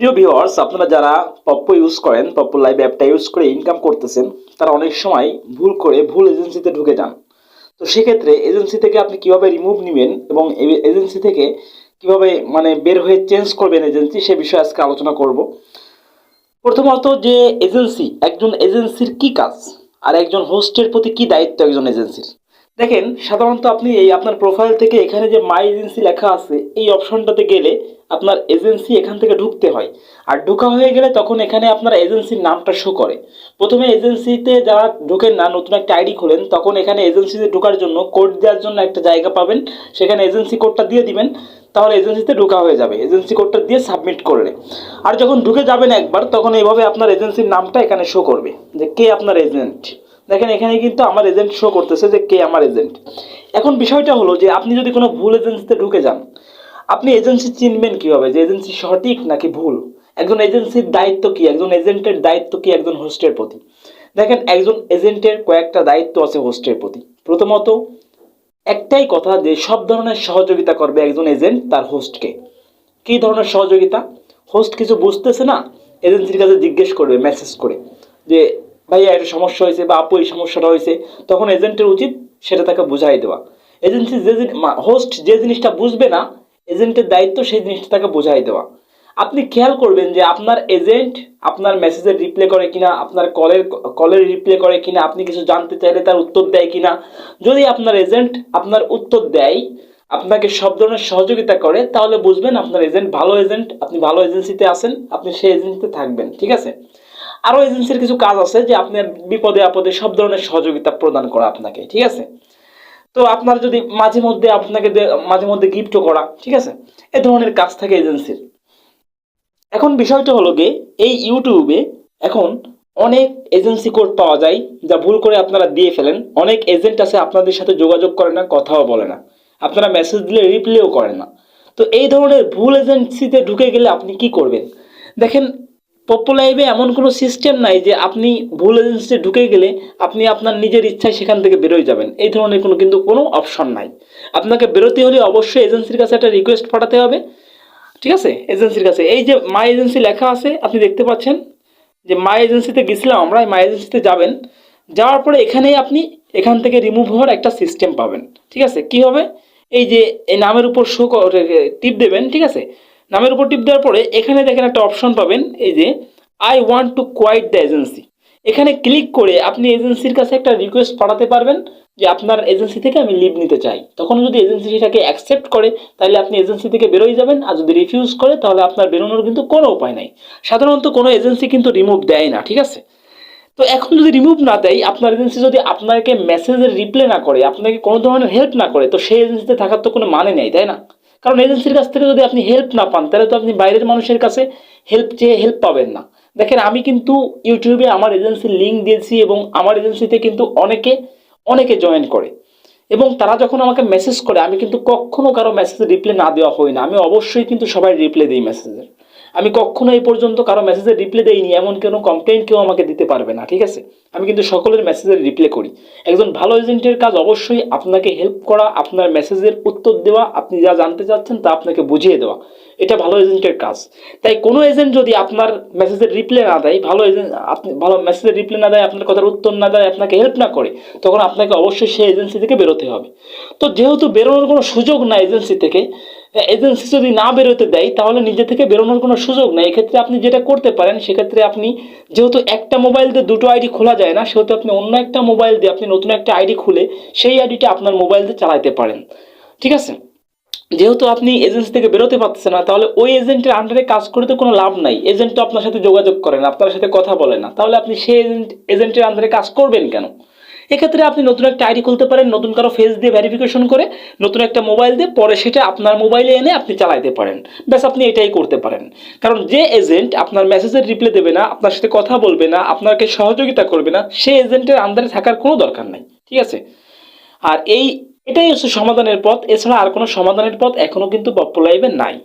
প্রিয় ভিওয়ার্স আপনারা যারা পপ্পো ইউজ করেন পপ্পো লাইভ অ্যাপটা ইউজ করে ইনকাম করতেছেন, তারা অনেক সময় ভুল করে ভুল এজেন্সিতে ঢুকে যান। তো সেক্ষেত্রে এজেন্সি থেকে আপনি কীভাবে রিমুভ নেবেন এবং এজেন্সি থেকে কীভাবে মানে বের হয়ে চেঞ্জ করবেন এজেন্সি সে বিষয়ে আজকে আলোচনা করব। প্রথমত যে এজেন্সি একজন এজেন্সির কি কাজ? আর একজন হোস্টের প্রতি কি দায়িত্ব একজন এজেন্সির দেখেন, সাধারণত আপনি এই আপনার প্রোফাইল থেকে এখানে যে মাই এজেন্সি লেখা আছে, এই অপশনটাতে গেলে আপনার এজেন্সি এখান থেকে ঢুকতে হয়। আর ঢোকা হয়ে গেলে তখন এখানে আপনার এজেন্সির নামটা শো করে। প্রথমে এজেন্সিতে যারা ঢোকেন না, নতুন একটা আইডি খোলেন, তখন এখানে এজেন্সিতে ঢোকার জন্য কোড দেওয়ার জন্য একটা জায়গা পাবেন। সেখানে এজেন্সি কোডটা দিয়ে দিবেন, তাহলে এজেন্সিতে ঢোকা হয়ে যাবে। এজেন্সি কোডটা দিয়ে সাবমিট করলে। আর যখন ঢুকে যাবেন একবার, তখন এইভাবে আপনার এজেন্সির নামটা এখানে শো করবে যে কে আপনার এজেন্ট দেখেন এখানে কিন্তু আমার এজেন্ট শো করতেছে যে কে আমার এজেন্ট এখন বিষয়টা হলো যে আপনি যদি কোনো ভুল এজেন্সিতে ঢুকে যান, আপনি এজেন্সি চিনবেন কীভাবে? যে এজেন্সি সঠিক নাকি ভুল? একজন এজেন্সির দায়িত্ব কি? একজন এজেন্টের দায়িত্ব কি একজন হোস্টের প্রতি? দেখেন, একজন এজেন্টের কয়েকটা দায়িত্ব আছে হোস্টের প্রতি। প্রথমত, একটাই কথা যে সব ধরনের সহযোগিতা করবে একজন এজেন্ট তার হোস্টকে কী ধরনের সহযোগিতা? হোস্ট কিছু বুঝতেছে না এজেন্সির কাছে জিজ্ঞেস করবে মেসেজ করে যে ভাইয়া একটা সমস্যা হয়েছে বা আপু এই সমস্যাটা হয়েছে, তখন এজেন্টের উচিত সেটা তাকে বুঝাই দেওয়া। এজেন্সি যে হোস্ট যে জিনিসটা বুঝবে না, এজেন্টের দায়িত্ব সেই জিনিসটা তাকে বোঝাই দেওয়া। আপনি খেয়াল করবেন যে আপনার এজেন্ট আপনার মেসেজের রিপ্লে করে কিনা, আপনার কলের কলের রিপ্লে করে কিনা, আপনি কিছু জানতে চাইলে তার উত্তর দেয় কিনা। যদি আপনার এজেন্ট আপনার উত্তর দেয়, আপনাকে সব ধরনের সহযোগিতা করে, তাহলে বুঝবেন আপনার এজেন্ট ভালো এজেন্ট, আপনি ভালো এজেন্সিতে আছেন, আপনি সেই এজেন্সিতে থাকবেন, ঠিক আছে? আরও এজেন্সির কিছু কাজ আছে যে আপনার বিপদে আপদে সব ধরনের সহযোগিতা প্রদান করা আপনাকে, ঠিক আছে? তো আপনার যদি মাঝে মধ্যে আপনাকে মাঝে মধ্যে গিফটও করা, ঠিক আছে? এ ধরনের কাজ থাকে এজেন্সির এখন বিষয়টা হলো গিয়ে, এই ইউটিউবে এখন অনেক এজেন্সি কোড পাওয়া যায় যা ভুল করে আপনারা দিয়ে ফেলেন। অনেক এজেন্ট আছে আপনাদের সাথে যোগাযোগ করে না, কথাও বলে না। আপনারা মেসেজ দিলে রিপ্লেও করে না। তো এই ধরনের ভুল এজেন্সিতে ঢুকে গেলে আপনি কি করবেন? দেখেন পপ্পো লাইভে এমন কোনো সিস্টেম নাই যে আপনি ভুল এজেন্সিতে ঢুকে গেলে আপনি আপনার নিজের ইচ্ছায় সেখান থেকে বেরোয় যাবেন। এই ধরনের কোনো কিন্তু কোনো অপশন নাই। আপনাকে বেরোতে হলে অবশ্যই এজেন্সির কাছে একটা রিকোয়েস্ট পাঠাতে হবে। ঠিক আছে? এজেন্সির কাছে। এই যে মাই এজেন্সি লেখা আছে, আপনি দেখতে পাচ্ছেন যে মাই এজেন্সিতে গেছিলাম আমরা মাই এজেন্সিতে যাবেন। যাওয়ার পরে এখানেই আপনি এখান থেকে রিমুভ হওয়ার একটা সিস্টেম পাবেন। ঠিক আছে? কি হবে? এই যে এই নামের উপর শো টিপ দেবেন। ঠিক আছে? নামের উপর টিপ দেওয়ার পরে এখানে দেখেন একটা অপশন পাবেন, এই যে I want to quit the agency এখানে ক্লিক করে আপনি এজেন্সির কাছে একটা রিকোয়েস্ট পাঠাতে পারবেন যে আপনার এজেন্সি থেকে আমি লিভ নিতে চাই। তখন যদি এজেন্সি সেটাকে অ্যাকসেপ্ট করে, তাহলে আপনি এজেন্সি থেকে বেরোই যাবেন, আর যদি রিফিউজ করে, তাহলে আপনার বেরোনোর কিন্তু কোনো উপায় নাই। সাধারণত কোনো এজেন্সি কিন্তু রিমুভ দেয় না, ঠিক আছে? তো এখন যদি রিমুভ না দেয়, আপনার এজেন্সি যদি আপনাকে মেসেজের রিপ্লাই না করে, আপনাকে কোনো ধরনের হেল্প না করে, তো সেই এজেন্সিতে থাকার তো কোনো মানে নেই, তাই না? কারণ এজেন্সির কাছ থেকে যদি আপনি হেল্প না পান, তাহলে তো আপনি বাইরের মানুষের কাছে হেল্প চেয়ে হেল্প পাবেন না। দেখেন, আমি কিন্তু ইউটিউবে আমার এজেন্সির লিঙ্ক দিয়েছি এবং আমার এজেন্সিতে কিন্তু অনেকে অনেকে জয়েন করে। এবং তারা যখন আমাকে মেসেজ করে, আমি কিন্তু কখনও কারও মেসেজ রিপ্লাই না দেওয়া হয় না। আমি অবশ্যই কিন্তু সবাই রিপ্লাই দিই মেসেজের আমি কখনো এই পর্যন্ত কারও মেসেজের রিপ্লে দেইনি, এমন কোনো কমপ্লেন কেউ আমাকে দিতে পারবে না, ঠিক আছে? আমি কিন্তু সকলের মেসেজের রিপ্লে করি। একজন ভালো এজেন্টের কাজ অবশ্যই আপনাকে হেল্প করা, আপনার মেসেজের উত্তর দেওয়া, আপনি যা জানতে চাচ্ছেন তা আপনাকে বুঝিয়ে দেওয়া। এটা ভালো এজেন্টের কাজ। তাই কোনো এজেন্ট যদি আপনার মেসেজের রিপ্লে না দেয়, ভালো এজেন্ট আপনি, ভালো মেসেজের রিপ্লে না দেয়, আপনার কথার উত্তর না দেয়, আপনাকে হেল্প না করে, তখন আপনাকে অবশ্যই সেই এজেন্সি থেকে বেরোতে হবে। তো যেহেতু বেরোনোর কোনো সুযোগ না এজেন্সি থেকে এজেন্সি যদি না বেরোতে দেয়, তাহলে নিজে থেকে বেরোনোর কোনো সুযোগ নেই। এক্ষেত্রে আপনি যেটা করতে পারেন, সেক্ষেত্রে আপনি যেহেতু একটা মোবাইল দিয়ে দুটো আইডি খোলা যায় না, সেহেতু আপনি অন্য একটা মোবাইল দিয়ে আপনি নতুন একটা আইডি খুলে সেই আইডিটা আপনার মোবাইল দিয়ে চালাইতে পারেন। ঠিক আছে? যেহেতু আপনি এজেন্সি থেকে বেরোতে পারতেছেন না, তাহলে ওই এজেন্টের আন্ডারে কাজ করে তো কোনো লাভ নাই। এজেন্ট তো আপনার সাথে যোগাযোগ করে না, আপনার সাথে কথা বলে না। তাহলে আপনি সেই এজেন্ট, এজেন্টের আন্ডারে কাজ করবেন কেন? এক্ষেত্রে আপনি নতুন একটা আইডি খুলতে পারেন, নতুন কারও ফেস দিয়ে ভেরিফিকেশন করে, নতুন একটা মোবাইল দিয়ে পরে সেটা আপনার মোবাইলে এনে আপনি চালাইতে পারেন। ব্যাস, আপনি এটাই করতে পারেন। কারণ যে এজেন্ট আপনার মেসেজের রিপ্লাই দেবে না, আপনার সাথে কথা বলবে না, আপনাকে সহযোগিতা করবে না সেই এজেন্টের আন্ডারে থাকার কোনো দরকার নাই, ঠিক আছে? আর এই, এটাই হচ্ছে সমাধানের পথ। এছাড়া আর কোনো সমাধানের পথ এখনও কিন্তু পপ্পো লাইভে নাই।